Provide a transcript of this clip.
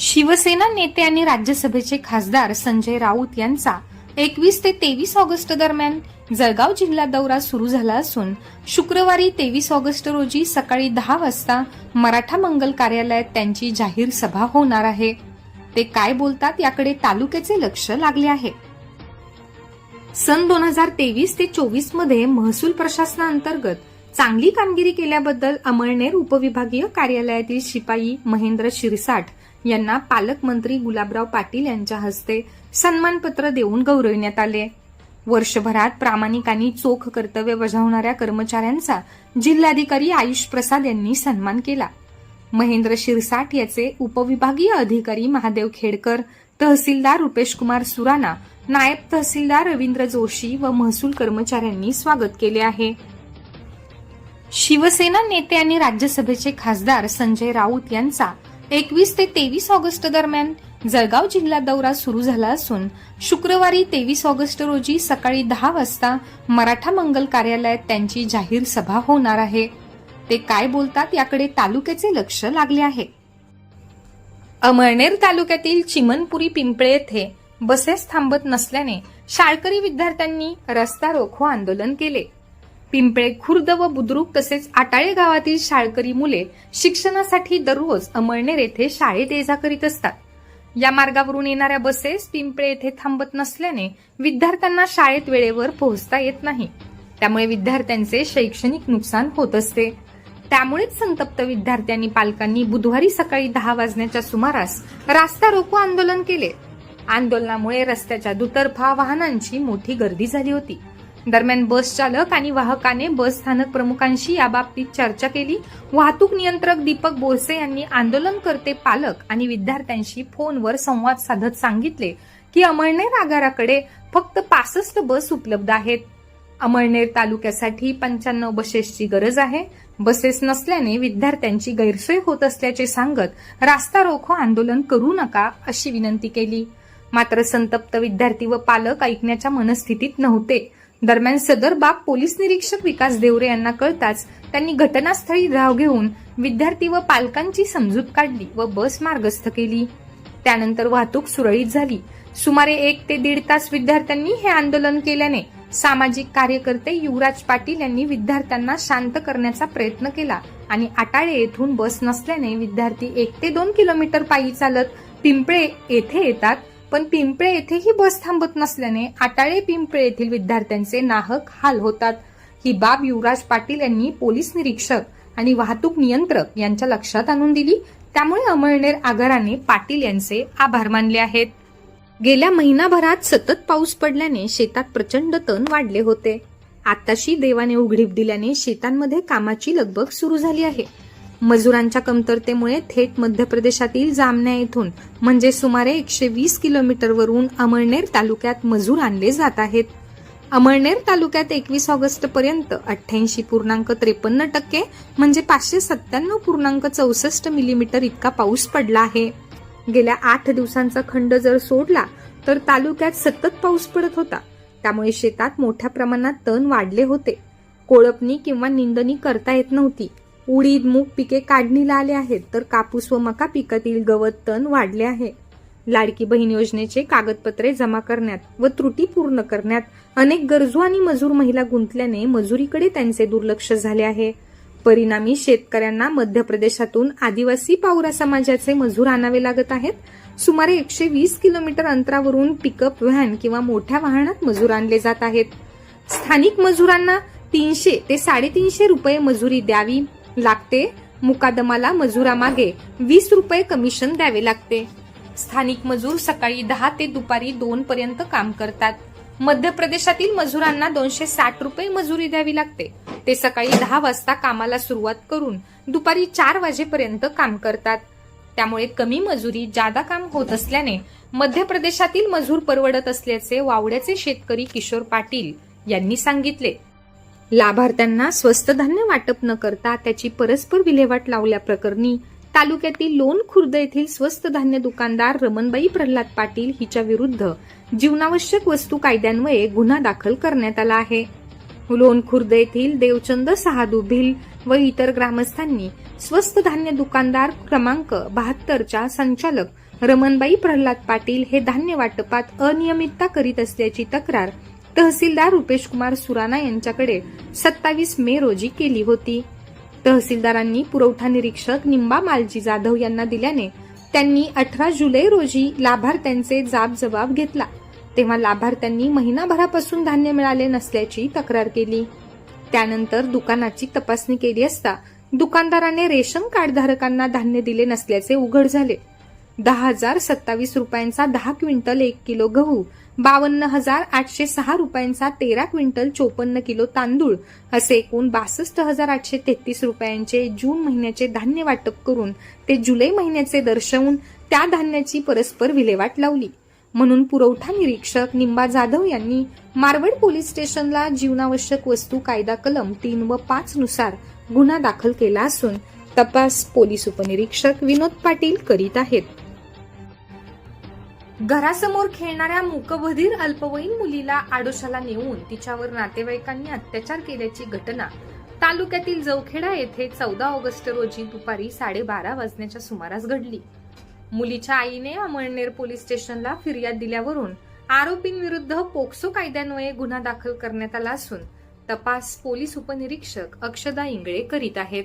शिवसेना नेते आणि राज्यसभेचे खासदार संजय राऊत यांचा एकवीस ते तेवीस ऑगस्ट दरम्यान जळगाव जिल्हा दौरा सुरू झाला असून शुक्रवारी तेवीस ऑगस्ट रोजी सकाळी दहा वाजता मराठा मंगल कार्यालयात त्यांची जाहीर सभा होणार आहे. ते काय बोलतात याकडे तालुक्याचे लक्ष लागले आहे. सन दोन हजार तेवीस ते चोवीसमध्ये महसूल प्रशासनाअंतर्गत चांगली कामगिरी केल्याबद्दल अमळनेर उपविभागीय कार्यालयातील शिपाई महेंद्र शिरसाठ यांना पालकमंत्री गुलाबराव पाटील यांच्या हस्ते सन्मानपत्र देऊन गौरविण्यात आले. वर्षभरात प्रामाणिक आणि चोख कर्तव्य बजावणाऱ्या कर्मचाऱ्यांचा जिल्हाधिकारी आयुष प्रसाद यांनी सन्मान केला. महेंद्र शिरसाठ याचे उपविभागीय अधिकारी महादेव खेडकर तहसीलदार रुपेश कुमार सुराणा नायब तहसीलदार रवींद्र जोशी व महसूल कर्मचाऱ्यांनी स्वागत केले आहे. शिवसेना नेते आणि राज्यसभेचे खासदार संजय राऊत यांचा एकवीस ते तेवीस ऑगस्ट दरम्यान जळगाव जिल्हा दौरा सुरू झाला असून शुक्रवारी तेवीस ऑगस्ट रोजी सकाळी दहा वाजता मराठा मंगल कार्यालयात त्यांची जाहीर सभा होणार आहे. ते काय बोलतात याकडे तालुक्याचे लक्ष लागले आहे. अमळनेर तालुक्यातील चिमनपुरी पिंपळे येथे बसेस थांबत नसल्याने शाळकरी विद्यार्थ्यांनी रस्ता रोखो आंदोलन केले. पिंपळे खुर्द व बुद्रुक तसेच आटाळे गावातील शाळकरी मुले शिक्षणासाठी दररोज अमळनेर येथे शाळेत ये जा करीत असतात. या मार्गावरून येणाऱ्या बसेस पिंपळे येथे थांबत नसल्याने विद्यार्थ्यांना शाळेत वेळेवर पोहोचता येत नाही. त्यामुळे विद्यार्थ्यांचे शैक्षणिक नुकसान होत असते. त्यामुळेच संतप्त विद्यार्थ्यांनी पालकांनी बुधवारी सकाळी दहा वाजण्याच्या सुमारास रास्ता रोको आंदोलन केले. आंदोलनामुळे रस्त्याच्या दुतर्फा वाहनांची मोठी गर्दी झाली होती. दरम्यान बस चालक आणि वाहकाने बस स्थानक प्रमुखांशी याबाबतीत चर्चा केली. वाहतूक नियंत्रक दीपक बोरसे यांनी आंदोलनकर्ते पालक आणि विद्यार्थ्यांशी फोनवर संवाद साधत सांगितले की अमळनेर आगाराकडे फक्त पासष्ट बस उपलब्ध आहेत. अमळनेर तालुक्यासाठी पंच्याण्णव बसेसची गरज आहे. बसेस नसल्याने विद्यार्थ्यांची गैरसोय होत असल्याचे सांगत रास्ता रोखो आंदोलन करू नका अशी विनंती केली. मात्र संतप्त विद्यार्थी व पालक ऐकण्याच्या मनस्थितीत नव्हते. दरम्यान सदर बाब पोलीस निरीक्षक विकास देवरे यांना कळताच त्यांनी घटनास्थळी धाव घेऊन विद्यार्थी व पालकांची समजूत काढली व बस मार्गस्थ केली. त्यानंतर वाहतूक सुरळीत झाली. सुमारे एक ते दीड तास विद्यार्थ्यांनी हे आंदोलन केल्याने सामाजिक कार्यकर्ते युवराज पाटील यांनी विद्यार्थ्यांना शांत करण्याचा प्रयत्न केला आणि आटाळे येथून बस नसल्याने विद्यार्थी एक ते दोन किलोमीटर पायी चालत पिंपळे येथे येतात पण पिंपळे येथेही बस थांबत नसल्याने आटाळे पिंपळे येथील विद्यार्थ्यांचे नाहक हाल होतात. ही बाब युवराज पाटील यांनी पोलीस निरीक्षक आणि वाहतूक नियंत्रक यांच्या लक्षात आणून दिली. त्यामुळे अमळनेर आगाराने पाटील यांचे आभार मानले आहेत. गेल्या महिनाभरात सतत पाऊस पडल्याने शेतात प्रचंड तण वाढले होते. आताशी देवाने उघडीप दिल्याने शेतांमध्ये कामाची लगबग सुरू झाली आहे. मजुरांच्या कमतरतेमुळे थेट मध्य प्रदेशातील जामन्या येथून म्हणजे सुमारे एकशे वीस किलोमीटरवरून अमळनेर तालुक्यात मजूर आणले जात आहेत. अमळनेर तालुक्यात एकवीस ऑगस्ट पर्यंत अठ्ठ्याऐंशी पूर्णांक त्रेपन्न टक्के म्हणजे पाचशे सत्त्याण्णव पूर्णांक चौसष्ट मिलीमीटर इतका पाऊस पडला आहे. गेल्या आठ दिवसांचा खंड जर सोडला तर तालुक्यात सतत पाऊस पडत होता. त्यामुळे शेतात मोठ्या प्रमाणात तण वाढले होते. कोळपणी किंवा निंदणी करता येत नव्हती. उडीद मूग पिके काढणीला आले आहेत तर कापूस व मका पिकातील गवत तण वाढले आहे. लाडकी बहीण योजनेचे कागदपत्रे जमा करण्यात व त्रुटी पूर्ण करण्यात अनेक गरजू आणि मजूर महिला गुंतल्याने मजुरीकडे त्यांचे दुर्लक्ष झाले आहे. परिणामी शेतकऱ्यांना मध्य प्रदेशातून आदिवासी पावरा समाजाचे मजूर आणावे लागत आहेत. सुमारे एकशे वीस किलोमीटर अंतरावरून पिकअप व्हॅन किंवा मोठ्या वाहनात मजूर आणले जात आहेत. स्थानिक मजुरांना तीनशे ते साडेतीनशे रुपये मजुरी द्यावी. लागते. मुकादमाला मजुरामागे वीस रुपये कमिशन द्यावे लागते. स्थानिक मजूर सकाळी दहा ते दुपारी दोन पर्यंत काम करतात. मध्य प्रदेशातील मजुरांना दोनशे साठ रुपये मजुरी द्यावी लागते. ते सकाळी दहा वाजता कामाला सुरुवात करून दुपारी चार वाजेपर्यंत काम करतात. त्यामुळे कमी मजुरी जादा काम होत असल्याने मध्य प्रदेशातील मजूर परवडत असल्याचे वावड्याचे शेतकरी किशोर पाटील यांनी सांगितले. लाभार्थ्यांना स्वस्त धान्य वाटप न करता त्याची परस्पर विल्हेवाट लावल्याप्रकरणी तालुक्यातील लोण खुर्द येथील स्वस्त धान्य दुकानदार रमणबाई प्रल्हाद पाटील हिच्या विरुद्ध जीवनावश्यक वस्तू कायद्यान्वये गुन्हा दाखल करण्यात आला आहे. लोण खुर्द येथील देवचंद सहादू भिल व इतर ग्रामस्थांनी स्वस्त धान्य दुकानदार क्रमांक बहात्तरच्या संचालक रमणबाई प्रल्हाद पाटील हे धान्य वाटपात अनियमितता करीत असल्याची तक्रार तहसीलदार रुपेश कुमार सुराणा यांच्याकडे सत्तावीस मे रोजी केली होती. तहसीलदारांनी पुरवठा निरीक्षक निंबा मालजी जाधव यांना दिल्याने त्यांनी अठरा जुलै रोजी लाभार्थ्यांचे जाब जबाब घेतला. तेव्हा लाभार्थ्यांनी महिनाभरापासून धान्य मिळाले नसल्याची तक्रार केली. त्यानंतर दुकानाची तपासणी केली असता दुकानदाराने रेशन कार्डधारकांना धान्य दिले नसल्याचे उघड झाले. दहा हजार सत्तावीस रुपयांचा दहा क्विंटल एक किलो गहू बावन्न हजार आठशे सहा रुपयांचा तेरा क्विंटल चोपन्न किलो तांदूळ असे एकूण बासष्ट हजार आठशे तेहतीस रुपयांचे जून महिन्याचे धान्य वाटप करून ते जुलै महिन्याचे दर्शवून त्या धान्याची परस्पर विल्हेवाट लावली. म्हणून पुरवठा निरीक्षक निंबा जाधव यांनी मारवड पोलीस स्टेशनला जीवनावश्यक वस्तू कायदा कलम तीन व पाच नुसार गुन्हा दाखल केला असून तपास पोलीस उपनिरीक्षक विनोद पाटील करीत आहेत. घरासमोर खेळणाऱ्या मूकबधीर अल्पवयीन मुलीला आडोशाला नेऊन तिच्यावर नातेवाईकांनी अत्याचार केल्याची घटना तालुक्यातील जवखेडा येथे चौदा ऑगस्ट रोजी दुपारी साडेबारा वाजण्याच्या सुमारास घडली. मुलीच्या आईने अमळनेर पोलीस स्टेशनला फिर्याद दिल्यावरून आरोपींविरुद्ध पोक्सो कायद्यान्वये गुन्हा दाखल करण्यात आला असून तपास पोलीस उपनिरीक्षक अक्षदा इंगळे करीत आहेत.